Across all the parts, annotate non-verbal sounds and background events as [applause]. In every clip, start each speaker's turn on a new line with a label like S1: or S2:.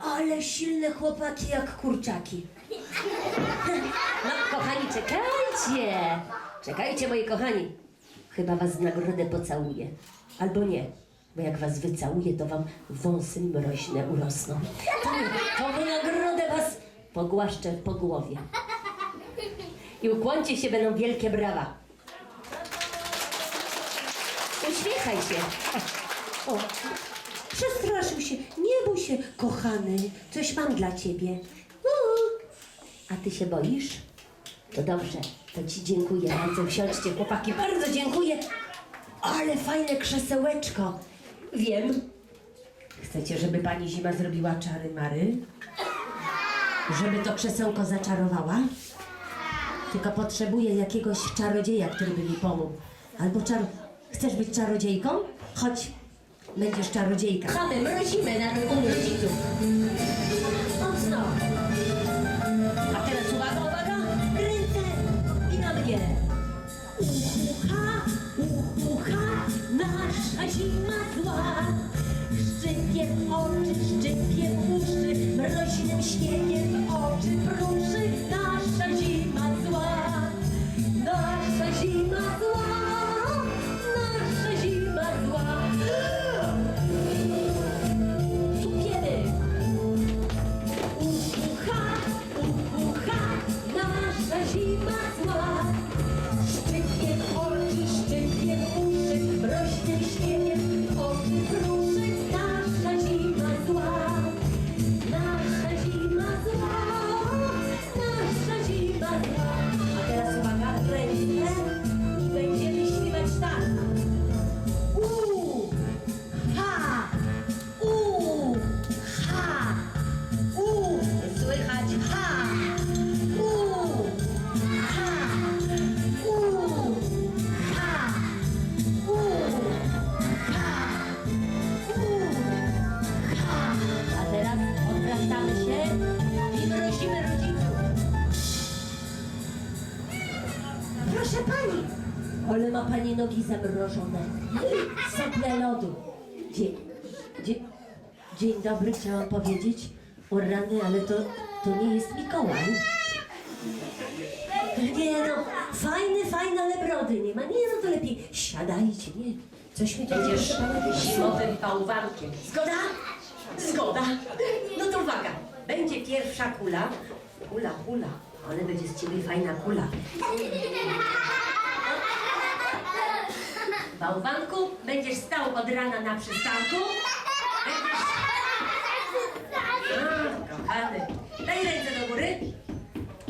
S1: Ale silne chłopaki jak kurczaki. No, kochani, czekajcie. Czekajcie, moi kochani. Chyba was w nagrodę pocałuję. Albo nie. Bo jak was wycałuję, to wam wąsy mroźne urosną. To, to nagrodę was pogłaszczę po głowie. I ukłońcie się, będą wielkie brawa. Uśmiechaj się. O, przestraszył się. Nie bój się, kochany. Coś mam dla ciebie. Uuu. A ty się boisz? To dobrze, to ci dziękuję bardzo. Usiądźcie, chłopaki, bardzo dziękuję. Ale fajne krzesełeczko. Wiem. Chcecie, żeby pani zima zrobiła czary mary? Żeby to krzesełko zaczarowała? Tylko potrzebuję jakiegoś czarodzieja, który by mi pomógł. Albo czar... Chcesz być czarodziejką? Chodź. Będziesz czarodziejka. Chamy, mrozimy na rodziców. Mocno. A teraz uwaga, uwaga. Ręce i na mnie. Ucha, ucha, nasza zima zła. Szczypie oczy, szczypie uszy, mroźnym śniegiem oczy pruszy. Nogi zamrożone. Sople lodu. Dzień, dzień, dzień dobry, chciałam powiedzieć. O rany, ale to, to nie jest Mikołaj. Nie no, fajny, fajny, ale brody nie ma. Nie no, to lepiej siadajcie, nie. Coś mi tu Będziesz zimowym bałwankiem. Zgoda? Zgoda. No to uwaga, będzie pierwsza kula. Kula, kula, ale będzie z ciebie fajna kula. Bałwanku, będziesz stał od rana na przystanku. Będziesz... Kochany, daj ręce do góry.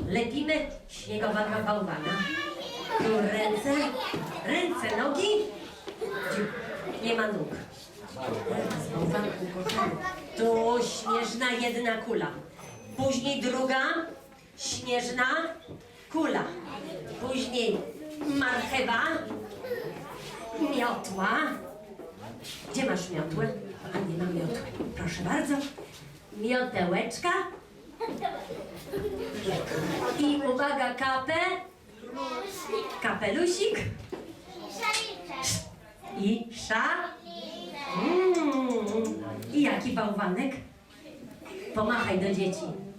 S1: Lepimy śniegowego bałwana. Tu ręce, ręce, nogi. Nie ma nóg. Teraz bałwanku kochany. Tu śnieżna jedna kula. Później druga śnieżna kula. Później marchewa, miotła. Gdzie masz miotłę? A nie ma miotły. Proszę bardzo. Miotełeczka. I uwaga, kapę. Kapelusik. I sza. Mm. I jaki bałwanek? Pomachaj do dzieci.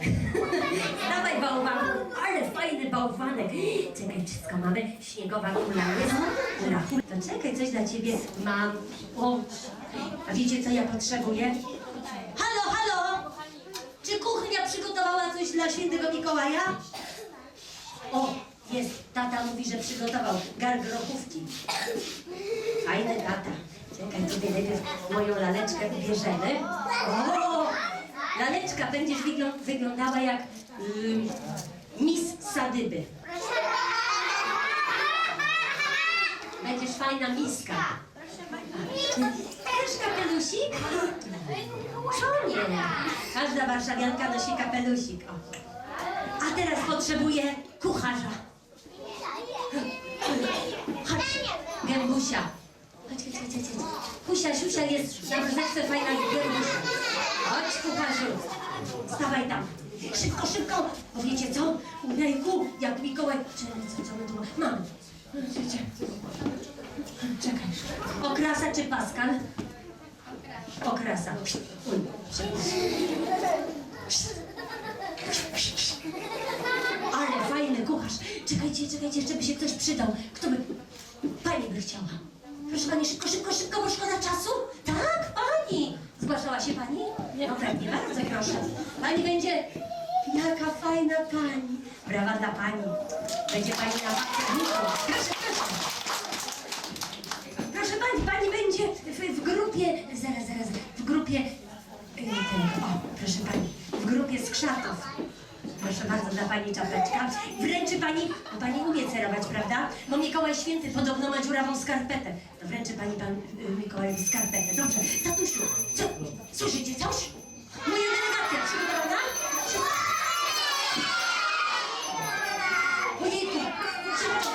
S1: [laughs] Dawaj bałwanku, ale fajny bałwanek. Czekaj, wszystko mamy. Śniegowa kula jest. To czekaj, coś dla ciebie mam. O, a wiecie co ja potrzebuję? Halo, halo! Czy kuchnia przygotowała coś dla świętego Mikołaja? O, jest. Tata mówi, że przygotował gargrochówki. Fajny tata. Czekaj, tutaj najpierw moją laleczkę ubierzemy. O! Laleczka, będziesz wyglą- wyglądała jak ym, Miss Sadyby. Będziesz fajna miska. Też kapelusik? Co nie? Każda warszawianka nosi kapelusik. O. A teraz potrzebuję kucharza. Chodź, gębusia. Chodź, chodź, chodź, chodź. Kusia, siusia jest na fajna gębusia. Chodź, kucharzu. Stawaj tam. Szybko, szybko. Bo wiecie co? Ujejku, jak Mikołaj... Czekaj, co, co my tu mamy? Mamy. Czekaj. Okrasa czy Pascal? Okrasa. Uj. Ale fajny kucharz. Czekajcie, czekajcie, jeszcze by się ktoś przydał. Kto by... Pani by chciała. Proszę pani, szybko, szybko, szybko, bo szkoda czasu. Tak, pani. Zgłaszała się pani? No pewnie, bardzo proszę. Pani będzie... Jaka fajna pani. Brawa dla pani. Będzie pani na wakacjach. Proszę, proszę. Proszę pani, pani będzie w, w grupie, zaraz, zaraz, w grupie, y, o, proszę pani, w grupie skrzatów. Proszę bardzo, dla pani czapeczka. Wręczy pani, bo pani umie cerować, prawda? Bo Mikołaj Święty podobno ma dziurawą skarpetę. To wręczy pani pan y, Mikołajowi skarpetę. Dobrze, tatusiu, co, słyszycie coś? Moja delegacja przygotowana? Przy- Ojejku, szybko!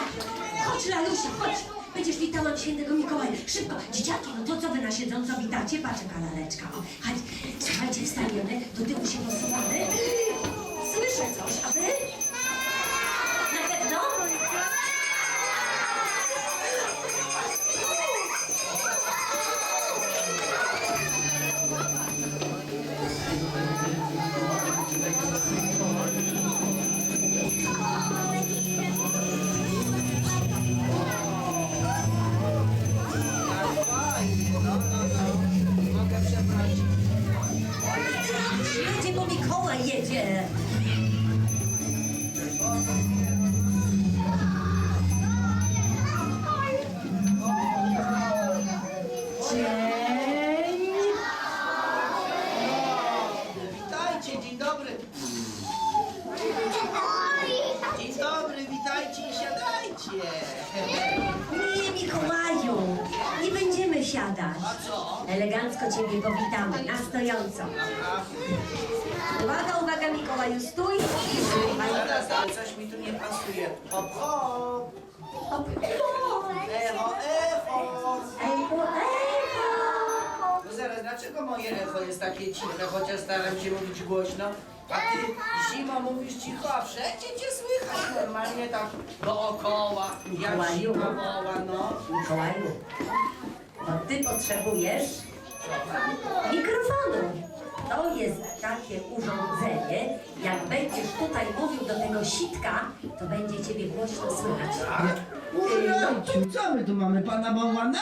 S1: Chodź, Lalusia, chodź! Będziesz witała świętego Mikołaja. Szybko, dzieciaki, no to co wy na siedząco witacie? Patrzę, laleczka. O, chodź, słuchajcie, wstaniemy, do tyłu się posuwamy. Słyszę coś, a Uwaga, uwaga, Mikołaju, stój i słuchaj.
S2: Coś mi tu nie pasuje. Hop, hop. Echo, echo.
S1: Ejku, ejku.
S2: No zaraz, dlaczego moje echo jest takie ciche, chociaż staram się mówić głośno? A ty zimą mówisz cicho, a wszędzie cię słychać normalnie tak dookoła. Jak
S1: Mikołaju.
S2: zima woła, no.
S1: Mikołaju, to Ty potrzebujesz mikrofonu. To jest takie urządzenie, jak będziesz tutaj mówił do tego sitka, to będzie Ciebie głośno słychać.
S3: Urlopciu, co my tu mamy, pana bałwana?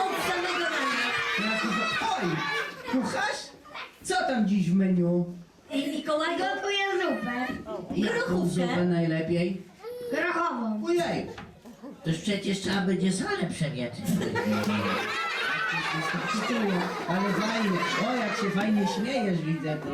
S1: Od samego rana.
S3: To... Oj, kucharz? Co tam dziś w menu?
S1: I Mikołaj
S4: Gotuję zupę
S3: Jaką zupę
S1: grochówkę.
S3: najlepiej?
S4: grochową.
S3: Ojej,
S5: Toż przecież trzeba będzie salę przewietrzyć.
S3: Ale fajnie. O, jak się fajnie śmiejesz, widzę tu.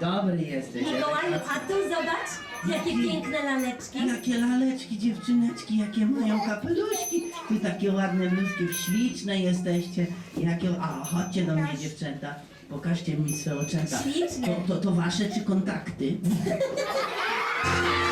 S3: Dobry jesteś.
S1: Mikołaju, a tu zobacz, jakie piękne laleczki.
S3: Jakie laleczki, dziewczyneczki, jakie mają kapeluszki. Tu takie ładne, bluskie, śliczne jesteście. Jakie... A, chodźcie do mnie, dziewczęta. Pokażcie mi swoje oczęta.
S1: Śliczne.
S3: To, to, to wasze czy kontakty? [laughs]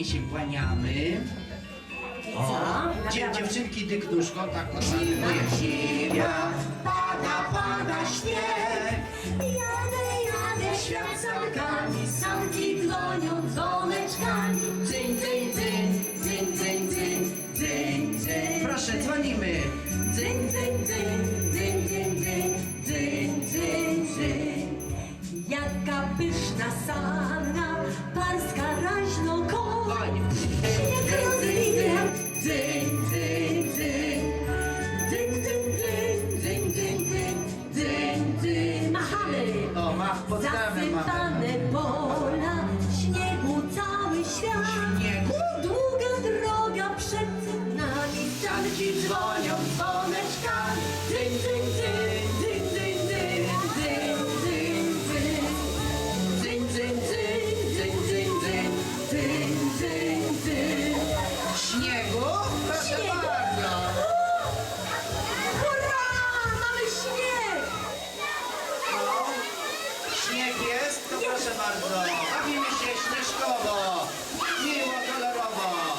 S3: ładnie się kłaniamy. O, dzie, dziewczynki dyknuszką, tak moje zimia, pada, pada śnieg.
S1: Jadę, jadę, świat sankami, sanki dzwonią dzwoneczkami. Dzyń, dzyń, dzyń, dzyń, dzyń, dzyń, dzyń, dzyń.
S3: Proszę, dzwonimy.
S1: Dzyń, dzyń, dzyń, dzyń, dzyń, dzyń, dzyń, dzyń, dzyń.
S3: Proszę bardzo. Bawimy się śnieżkowo. Miło, kolorowo.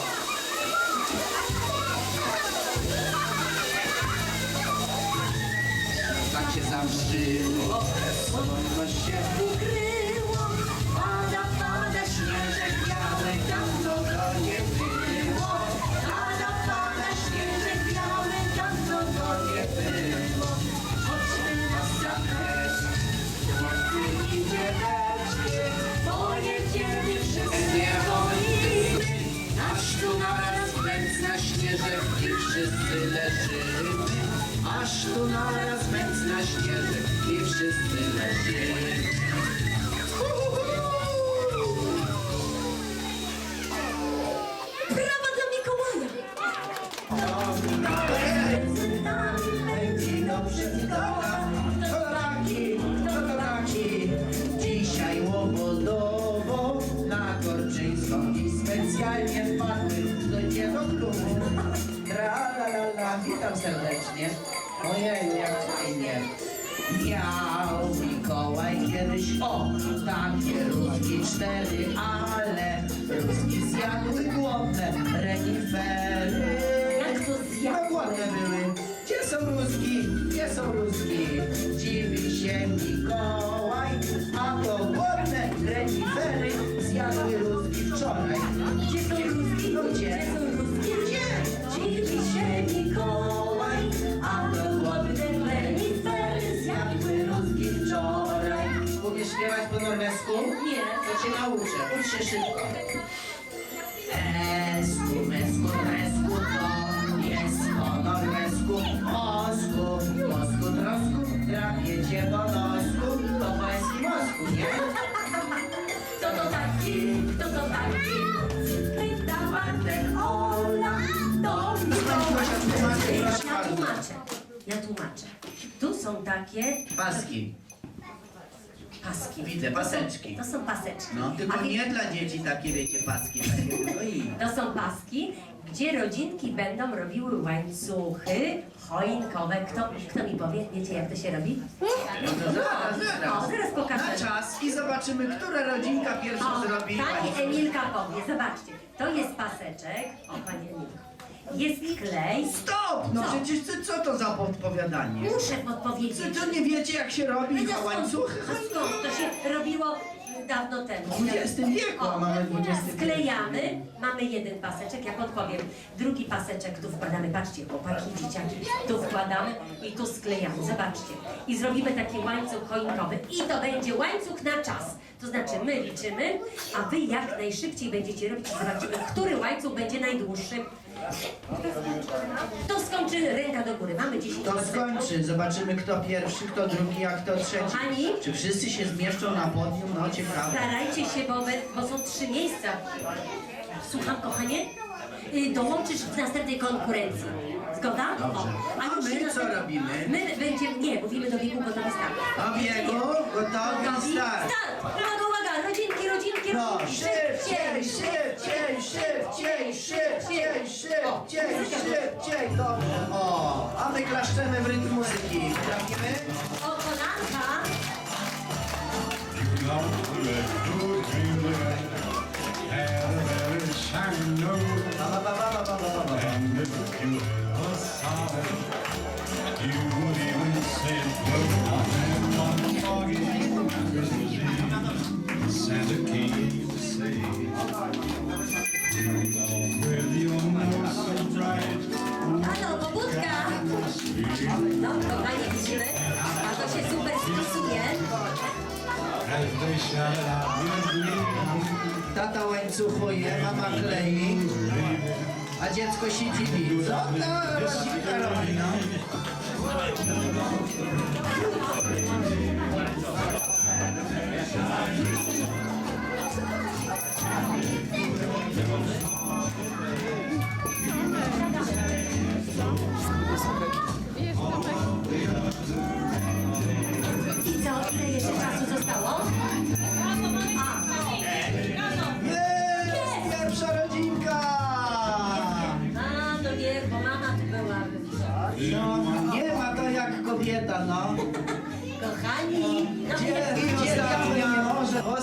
S3: Tak się zamrzyło, słonko się
S1: Ukryło,
S3: Aż tu naraz męcna śnieżek i wszyscy.
S1: Brawa dla Mikołaja!
S3: Będzie dobrze, Koloraki, koloraki, dzisiaj łobodowo na Korczyńską i specjalnie wpadły do do klubu. Witam serdecznie. Ojej, jak fajnie. Miał Mikołaj kiedyś, o, takie rózgi cztery, ale rózgi zjadły głodne renifery.
S1: Jak to zjadły?
S3: No głodne były. Gdzie są rózgi? Gdzie są rózgi? Dziwi się Mikołaj, a to głodne renifery zjadły rózgi wczoraj.
S1: Gdzie są?
S3: No gdzie?
S1: Gdzie są rózgi? Dziwi się Mikołaj, Nie.
S3: To cię nauczę. Ucz się szybko. Esku, mesku, resku, to jest po norwesku. Osku, mosku, trosku, drapie cię po nosku. To po eskimosku, nie?
S1: Kto to taki? Kto to taki? Pyta Bartek Ola. To
S3: tłumaczę, proszę
S1: Ja tłumaczę. Ja tłumaczę. Tu są takie
S3: Paski.
S1: Paski.
S3: Widzę, paseczki.
S1: To są paseczki.
S3: No,
S1: A
S3: tylko
S1: wie-
S3: nie dla dzieci takie, wiecie, paski. Takie, tylko i...
S1: To są paski, gdzie rodzinki będą robiły łańcuchy choinkowe. Kto, kto mi powie? Wiecie jak to się robi?
S3: No to zaraz,
S1: O,
S3: zaraz.
S1: zaraz pokażę.
S3: Na czas i zobaczymy, która rodzinka pierwsza
S1: O,
S3: zrobi
S1: pani
S3: łańcuch.
S1: Emilka powie, zobaczcie. To jest paseczek. O, pani Emilko. Jest klej.
S3: Stop! No
S1: Co?
S3: przecież co, co to za podpowiadanie?
S1: Muszę podpowiedzieć.
S3: Co, to nie wiecie, jak się robi
S1: No
S3: łańcuchy?
S1: No skąd? To się robiło dawno temu.
S3: W XX wieku, a mamy.
S1: Sklejamy, mamy jeden paseczek, ja podpowiem. Drugi paseczek tu wkładamy, patrzcie, chłopaki, dzieciaki, tu wkładamy i tu sklejamy, zobaczcie. I zrobimy taki łańcuch choinkowy i to będzie łańcuch na czas. To znaczy my liczymy, a wy jak najszybciej będziecie robić zobaczymy, który łańcuch będzie najdłuższy. To skończy ręka do góry. Mamy 10
S3: To skończy, zobaczymy kto pierwszy, kto drugi, a kto trzeci.
S1: Kochani?
S3: Czy wszyscy się zmieszczą na podium? No ciekawe.
S1: Starajcie się, bo, my, bo są trzy miejsca. Słucham, kochanie? Y, Dołączysz w następnej konkurencji. Zgoda?
S3: Dobrze.
S1: A
S3: A
S1: już
S3: my co robimy?
S1: My będziemy, nie, mówimy do biegu gotowy start.
S3: A biegu, gotowi, start.
S1: Start! Uwaga, rodzinki,
S3: No,
S1: rodzinki.
S3: szybciej, szybciej, szybciej, szybciej, szybciej, szybciej, dobrze. O, a my klaszczemy w rytm muzyki. Trafimy?
S1: O, kolanka.
S3: Ba, ba, ba, ba, ba, ba, ba, ba.
S6: And if you were sorry, you would even say
S3: łańcuchuje, mama klei, a dziecko się dziwi. Co ta rodzinka robi, no?
S1: I co, ile jeszcze czasu zostało?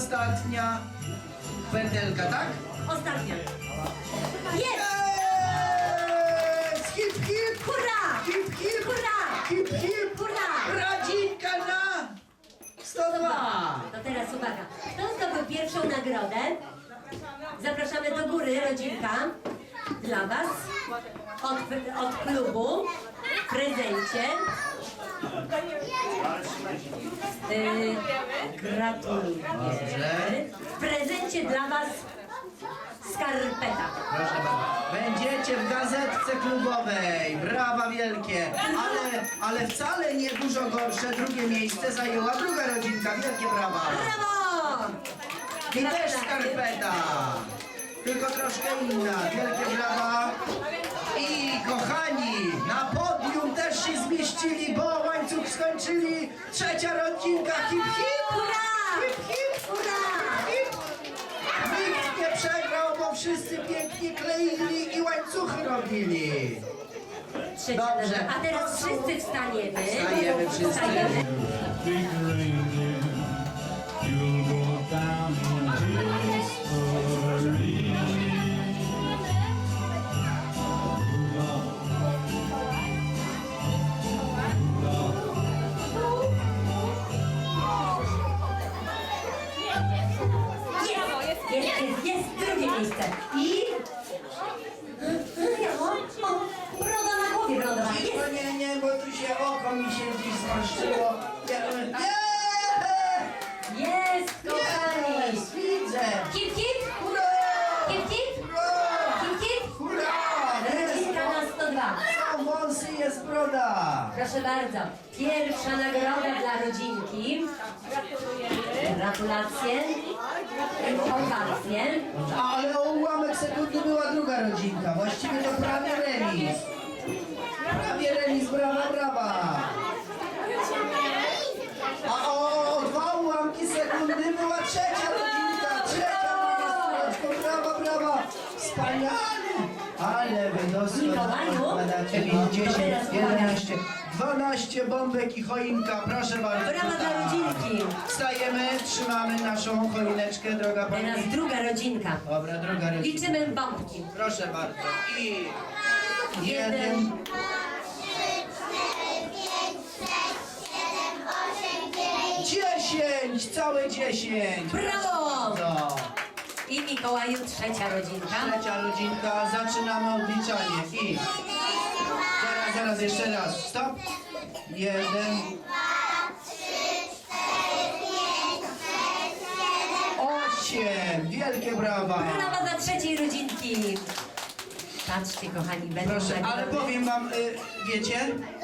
S3: Ostatnia pętelka, tak?
S1: ostatnia. Jest!
S3: Jest! Hip, hip!
S1: Hurra!
S3: Hip, hip!
S1: Hurra!
S3: Hip, hip!
S1: Hurra!
S3: Rodzinka na 102!
S1: To teraz uwaga. Kto zdobył pierwszą nagrodę? Zapraszamy do góry, rodzinka. Dla Was. Od, od klubu. W prezencie. Yy, gratuluję. W prezencie dla Was skarpeta.
S3: Proszę bardzo. Będziecie w gazetce klubowej. Brawa wielkie. Ale, ale wcale nie dużo gorsze. Drugie miejsce zajęła druga rodzinka. Wielkie brawa.
S1: Brawo!
S3: I też skarpeta. Tylko troszkę inna. Wielkie brawa. I kochani, na podium też się zmieścili, bo łańcuch skończyli. Trzecia rodzinka. Hip hip.
S1: Hurra!
S3: Hip hip.
S1: Hurra!
S3: hip. Nikt nie przegrał, bo wszyscy pięknie kleili i łańcuchy robili.
S1: Trzecia
S3: Dobrze.
S1: A teraz wszyscy wstaniemy.
S3: Wstajemy wszyscy.
S1: Wstajemy. I... O, o, broda na głowie wylądowała. Jest.
S3: Nie, nie, bo tu się oko mi się gdzieś zmarszczyło. Nie, nie,
S1: Jest, kochani.
S3: jest, widzę.
S1: Hip, hip.
S3: Hurra!
S1: Hip, hip.
S3: Hurra!
S1: Hip, hip.
S3: Hurra!
S1: Rodzinka na 102.
S3: są wąsy, jest broda.
S1: Proszę bardzo. Pierwsza nagroda dla rodzinki. Gratulacje. Ovacje.
S3: Ale o ułamek sekundy była druga rodzinka. Właściwie to prawie remis. Prawie remis, brawa, brawa. A o dwa ułamki sekundy była trzecia rodzinka. Trzecia rodzinka. Brawa, brawa. Wspaniale. Ale wy doskonale
S1: Mikołaju?
S3: badacie.
S1: To
S3: 10,
S1: teraz
S3: 11, 12 bombek i choinka. Proszę bardzo.
S1: Brawa dla rodzinki.
S3: Wstajemy, trzymamy naszą choineczkę, droga pani.
S1: Teraz druga rodzinka.
S3: Dobra, droga rodzinka.
S1: Liczymy bombki.
S3: Proszę bardzo. I
S1: Jeden.
S3: jeden. Dziesięć, całe dziesięć.
S1: Brawo!
S3: No.
S1: I Mikołaju trzecia rodzinka.
S3: Trzecia rodzinka, zaczynamy odliczanie. I zaraz, zaraz, jeszcze raz. Stop. Jeden. Osiem. Wielkie brawa.
S1: Brawa dla trzeciej rodzinki. Patrzcie, kochani, będą
S3: Proszę, ale powiem wam, y, wiecie,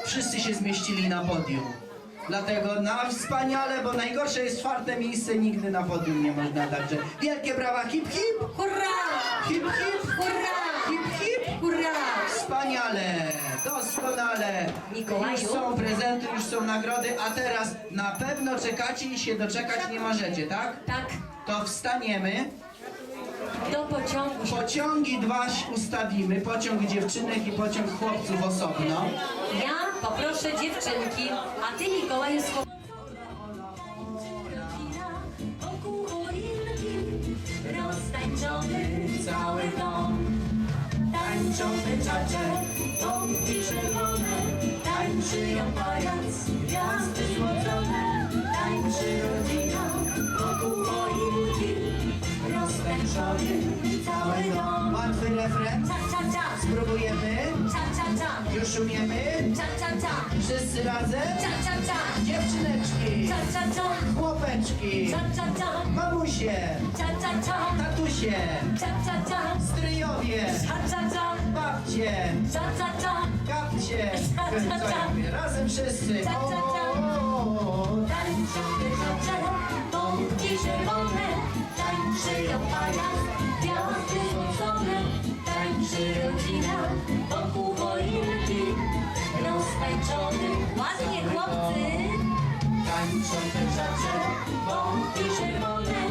S3: wszyscy się zmieścili na podium. Dlatego na wspaniale, bo najgorsze jest czwarte miejsce, nigdy na podium nie można, także wielkie brawa, hip hip,
S1: Hurra!
S3: hip hip,
S1: Hurra!
S3: hip hip,
S1: Hurra!
S3: wspaniale, doskonale.
S1: Mikołaju?
S3: Już są prezenty, już są nagrody, a teraz na pewno czekacie i się doczekać nie możecie, tak?
S1: Tak,
S3: To wstaniemy,
S1: do pociągu
S3: pociągi dwa ustawimy, pociąg dziewczynek i pociąg chłopców osobno.
S1: Ja poproszę dziewczynki, a ty Mikołaju swo... Wokół choinki roztańczony cały dom. Tańczą pęczacze, pompki czerwone, tańczy ją pajac, roztańczony cały dom.
S3: Łatwy refren.
S1: Cia, cia, cia,
S3: Spróbujemy.
S1: cia, cia, cia,
S3: Już umiemy.
S1: cia, cia, cia,
S3: Wszyscy razem.
S1: cia, cia, cia,
S3: Dziewczyneczki.
S1: cia, cia, cia,
S3: Chłopeczki.
S1: cia, cia, cia,
S3: Mamusie.
S1: cia, cia, cia,
S3: Tatusie.
S1: cia, cia, cia,
S3: Stryjowie.
S1: cia, cia, cia,
S3: Babcie.
S1: cia, cia, cia.
S3: Kapcie. Co ja mówię? Razem wszyscy. O, o, o.
S1: Tańczą wyżocze, pompki czerwone, tańczy ją pajac, gwiazdy złocone, tańczy rodzina wokół choinki, roztańczony. Ładnie chłopcy! Tańczą wyżocze, pompki czerwone,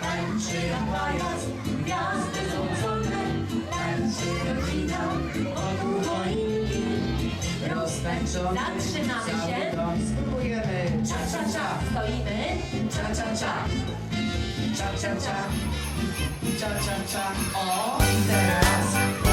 S1: tańczy pajac, gwiazdy złocone, tańczy rodzina wokół choinki, roztańczony. Zatrzymamy się.
S3: Spróbujemy.
S1: Cia, cia, cia, stoimy. Cia, cia, cia.
S3: Cia, cia, cia. Cia, cia, cia. O, i teraz